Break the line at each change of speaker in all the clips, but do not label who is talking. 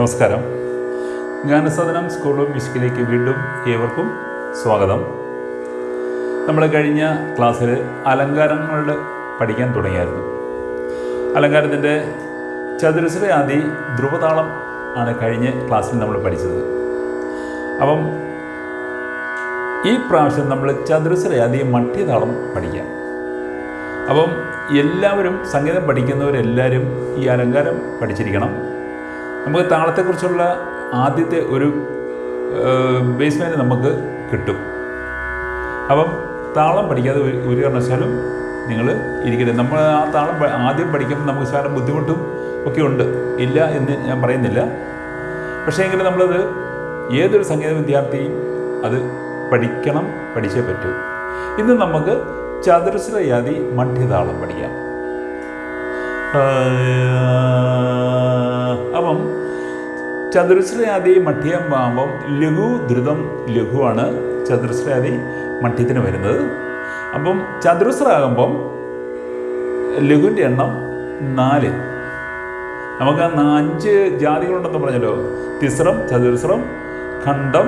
നമസ്കാരം ഗാനസാധനം school of മ്യൂസിക്കിലേക്ക് വീണ്ടും ഏവർക്കും സ്വാഗതം നമ്മൾ കഴിഞ്ഞ ക്ലാസ്സിൽ അലങ്കാരങ്ങൾ പഠിക്കാൻ തുടങ്ങിയായിരുന്നു അലങ്കാരത്തിൻ്റെ ചതുരശ്ര ആദി ധ്രുവതാളം ആണ് കഴിഞ്ഞ ക്ലാസ്സിൽ നമ്മൾ പഠിച്ചത് അപ്പം ഈ പ്രാവശ്യം നമ്മൾ ചതുരശ്ര ആദി മട്ടിതാളം പഠിക്കാം അപ്പം എല്ലാവരും സംഗീതം പഠിക്കുന്നവരെല്ലാവരും ഈ അലങ്കാരം പഠിച്ചിരിക്കണം നമുക്ക് താളത്തെക്കുറിച്ചുള്ള ആദ്യത്തെ ഒരു ബേസ്മെൻറ്റ് നമുക്ക് കിട്ടും അപ്പം താളം പഠിക്കാതെ ഒരു കാരണവശാലും നിങ്ങൾ ഇരിക്കരുത് നമ്മൾ ആ താളം ആദ്യം പഠിക്കുമ്പോൾ നമുക്ക് സാധാരണ ബുദ്ധിമുട്ടും ഒക്കെ ഉണ്ട് ഇല്ല എന്ന് ഞാൻ പറയുന്നില്ല പക്ഷേ എങ്കിലും നമ്മളത് ഏതൊരു സംഗീത വിദ്യാർത്ഥിയും അത് പഠിക്കണം പഠിച്ചേ പറ്റൂ ഇന്ന് നമുക്ക് ചതുരശ്രയാതി മഠ്യതാളം പഠിക്കാം ചതുരശ്രയാദി മഠ്യം വാമം ലഘു ധൃതം ലഘുവാണ് ചതുരശ്രയാദി മഠ്യത്തിന് വരുന്നത് അപ്പം ചതുരശ്രയാകുമ്പം ലഘുവിൻ്റെ എണ്ണം നാല് നമുക്ക് അഞ്ച് ജാതികളുണ്ടെന്ന് പറഞ്ഞല്ലോ തിസ്രം ചതുരശ്രം ഖണ്ഡം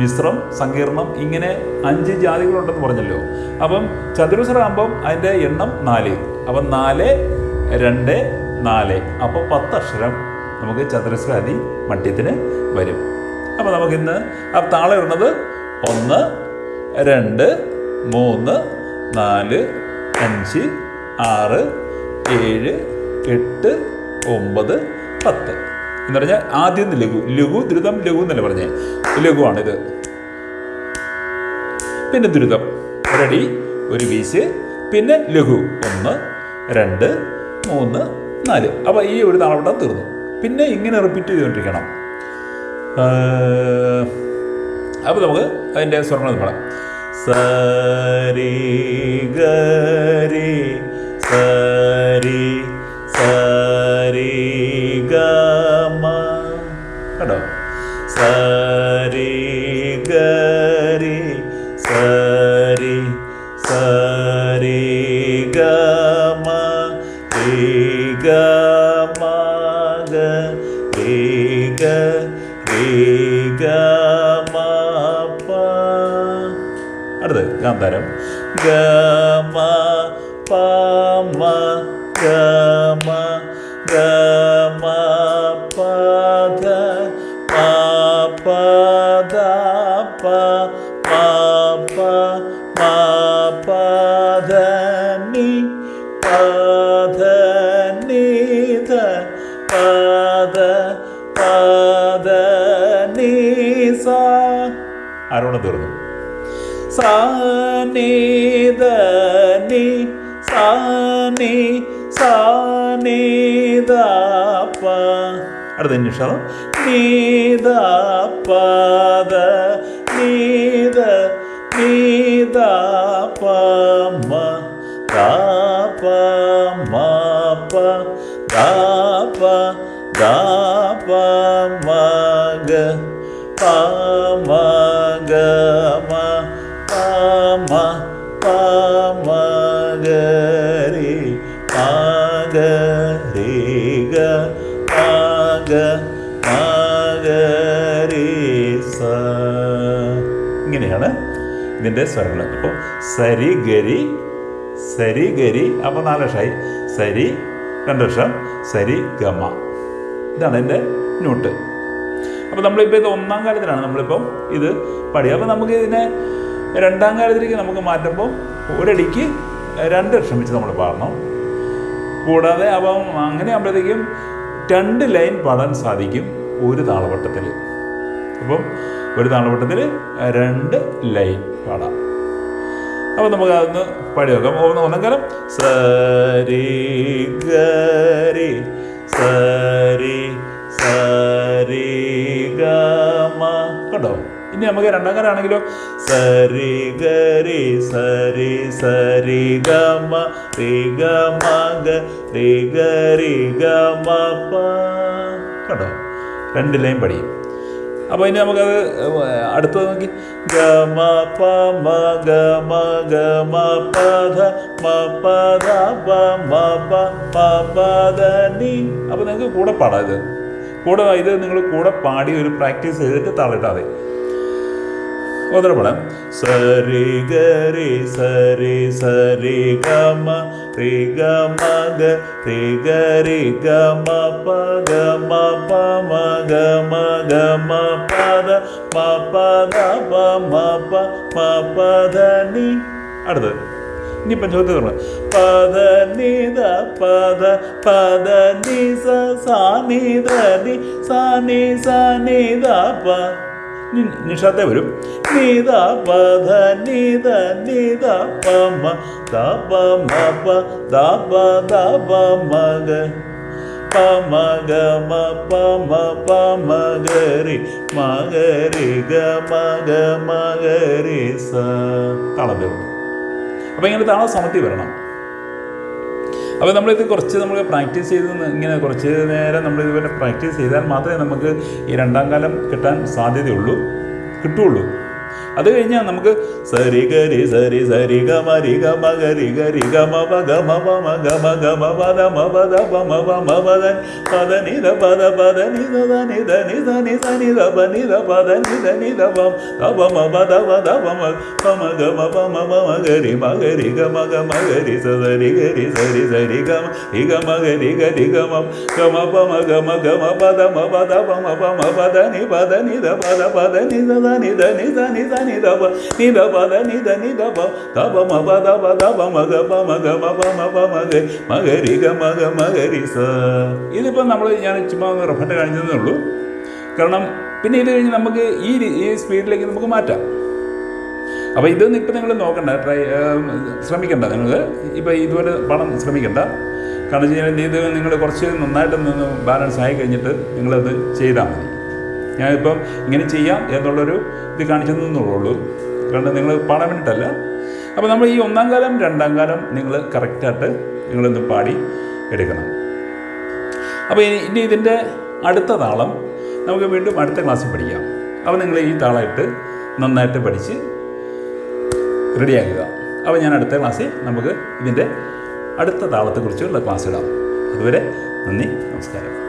മിശ്രം സങ്കീർണം ഇങ്ങനെ അഞ്ച് ജാതികളുണ്ടെന്ന് പറഞ്ഞല്ലോ അപ്പം ചതുരശ്രാകുമ്പം അതിൻ്റെ എണ്ണം നാല് അപ്പം നാല് രണ്ട് നാല് അപ്പോൾ പത്തക്ഷരം നമുക്ക് ചതുരശ്രാതി മട്യത്തിന് വരും അപ്പോൾ നമുക്കിന്ന് ആ താളം ഇടുന്നത് ഒന്ന് രണ്ട് മൂന്ന് നാല് അഞ്ച് ആറ് ഏഴ് എട്ട് ഒമ്പത് പത്ത് എന്ന് പറഞ്ഞാൽ ആദ്യം ലഘു ലഘു ദ്രുതം ലഘു എന്നല്ലേ പറഞ്ഞേ ലഘുവാണിത് പിന്നെ ദ്രുതം ഒരടി ഒരു വീശ് പിന്നെ ലഘു ഒന്ന് രണ്ട് മൂന്ന് നാല് അപ്പോൾ ഈ ഒരു താളവട്ടം തീർന്നു പിന്നെ ഇങ്ങനെ റിപ്പീറ്റ് ചെയ്തുകൊണ്ടിരിക്കണം അപ്പോൾ നമുക്ക് അതിൻ്റെ സ്വർണ്ണം പാടാം സരി ഗരി സരി സരി ഗമ കേട്ടോ സരി ഗരി സരി സരി ഗമ ഗ രണ്ടാം തരം ഗമ പമ ഗമ ഗമ പദ പദ പ പ പദ നി പദ തീർന്നു സാനേദനി സാനേ സാനേദാപ്പ അടുത്ത നിമിഷം നീതാപ്പാത നീത നീതാപ്പ ഇങ്ങനെയാണ് ഇതിൻ്റെ സ്വരങ്ങൾ അപ്പോൾ സരി ഗരി സരി ഗരി അപ്പോൾ നാല് വർഷമായി സരി രണ്ട് വർഷം സരി ഗമ ഇതാണ് എൻ്റെ നോട്ട് അപ്പോൾ നമ്മളിപ്പോൾ ഇത് ഒന്നാം കാലത്തിലാണ് നമ്മളിപ്പോൾ ഇത് പഠിക്കുക അപ്പോൾ നമുക്ക് ഇതിനെ രണ്ടാം കാലത്തിലേക്ക് നമുക്ക് മാറ്റുമ്പോൾ ഒരടിക്ക് രണ്ട് ലക്ഷം വെച്ച് നമ്മൾ പാടണം കൂടാതെ അപ്പം അങ്ങനെ ആകുമ്പോഴത്തേക്കും രണ്ട് ലൈൻ പാടാൻ സാധിക്കും ഒരു താളവട്ടത്തിൽ അപ്പം ഒരു താളവട്ടത്തിൽ രണ്ട് ലൈൻ പാടാം അപ്പോൾ നമുക്ക് അതൊന്ന് പാടി നോക്കാം ഒന്ന് സരി ഗരി സരി സരി ഗമ കണ്ടോ ഇനി നമുക്ക് രണ്ടാമക്കാരാണെങ്കിലോ സരി ഗരി സരി സരി ഗമ റി ഗമ രി ഗരി ഗമ കണ്ടോ രണ്ട് ലൈൻ പഠിക്കും അപ്പോൾ ഇനി നമുക്കത് അടുത്തത് നോക്കി ഗമ പ മ ഗമ ഗമ പധ മ പധ പ മ പ പ പധ നി അപ്പോൾ നിങ്ങൾക്ക് കൂടെ പാടാം ഇത് കൂടെ ഇത് നിങ്ങൾ കൂടെ പാടി ഒരു പ്രാക്ടീസ് ചെയ്തിട്ട് തള്ളിട്ടാൽ ಹೋದ್ರೆ ಮೇಡಮ್ ಸರಿ ಗರಿ ಸರಿ ಸರಿ ಗಮ ರಿ ಗಮ ಗ ರಿ ಗರಿ ಗಮ ಪ ಗಮ ಪ ಮ ಗಮ ಗಮ ಪದ ಮ ಪದ ಪ ಮ ಪ ಮ ಪದ ನಿ அடுத்தது நீ பஞ்ச ஒத்து பத நித பத பத நிச சானித நி சானி சானித ப നിഷാത്തെ വരും നീത പധ നീത നീത പമ തപ മപ തപ തപ മഗ പമഗ മ പമ പമഗരി മഗരി ഗ മഗ മഗരി സ താളം വരും അപ്പം ഇങ്ങനെ താളം സമത്തി വരണം അപ്പോൾ നമ്മളിത് കുറച്ച് നമ്മൾ പ്രാക്ടീസ് ചെയ്ത് ഇങ്ങനെ കുറച്ച് നേരം നമ്മൾ ഇതുപോലെ പ്രാക്ടീസ് ചെയ്താൽ മാത്രമേ നമുക്ക് ഈ രണ്ടാം കാലം കിട്ടാൻ സാധ്യതയുള്ളൂ കിട്ടുകയുള്ളൂ അത് കഴിഞ്ഞാൽ നമുക്ക് സരി ഗരി സരി സരി ഗമ രി ഗമ ഗരി ഗരി ഗമ ഗമ മ ഗമ ഗമ പദ മ പദ പ മ പ മ പദ പദ നിര പദ പദ നിര നിര നിര നിര നിര പ നിര പദ നിര നിര പം തപ മ പദ പദ പ മ പ മ ഗമ പ മ പ മ ഗരി മ ഗരി ഗമ ഗമ ഗരി സരി ഗരി സരി സരി ഗമ രി ഗമ ഗരി ഗരി ഗമ ഗമ പ മ ഗമ ഗമ പദ മ പദ പ മ പ മ പദ നി പദ നിര പദ പദ നിര നിര നിര నిద ഇതിപ്പോൾ നമ്മൾ ഞാൻ ചുമ്മാ ഒന്ന് റഫൻ്റെ കാണിച്ചതേ ഉള്ളൂ കാരണം പിന്നെ ഇത് കഴിഞ്ഞ് നമുക്ക് ഈ ഈ സ്പീഡിലേക്ക് നമുക്ക് മാറ്റാം അപ്പോൾ ഇതൊന്നും ഇപ്പം നിങ്ങൾ നോക്കണ്ട ട്രൈ ശ്രമിക്കണ്ട നിങ്ങൾ ഇപ്പോൾ ഇതുപോലെ പണം ശ്രമിക്കണ്ട കാരണം വെച്ച് കഴിഞ്ഞാൽ ഇത് നിങ്ങൾ കുറച്ച് നന്നായിട്ടൊന്ന് ബാലൻസ് ആയി കഴിഞ്ഞിട്ട് നിങ്ങളത് ചെയ്താൽ മതി ഞാനിപ്പം ഇങ്ങനെ ചെയ്യാം എന്നുള്ളൊരു ഇത് കാണിച്ചു തന്നുള്ളൂ കാരണം നിങ്ങൾ പാടാൻ വേണ്ടിയിട്ടല്ല അപ്പോൾ നമ്മൾ ഈ ഒന്നാം കാലം രണ്ടാം കാലം നിങ്ങൾ കറക്റ്റായിട്ട് നിങ്ങളിന്ന് പാടി എടുക്കണം അപ്പോൾ ഇനി ഇതിൻ്റെ അടുത്ത താളം നമുക്ക് വീണ്ടും അടുത്ത ക്ലാസ്സിൽ പഠിക്കാം അപ്പോൾ നിങ്ങൾ ഈ താളായിട്ട് നന്നായിട്ട് പഠിച്ച് റെഡിയാക്കുക അപ്പോൾ ഞാൻ അടുത്ത ക്ലാസ്സിൽ നമുക്ക് ഇതിൻ്റെ അടുത്ത താളത്തെക്കുറിച്ചുള്ള ക്ലാസ് ഇടാം അതുവരെ നന്ദി നമസ്കാരം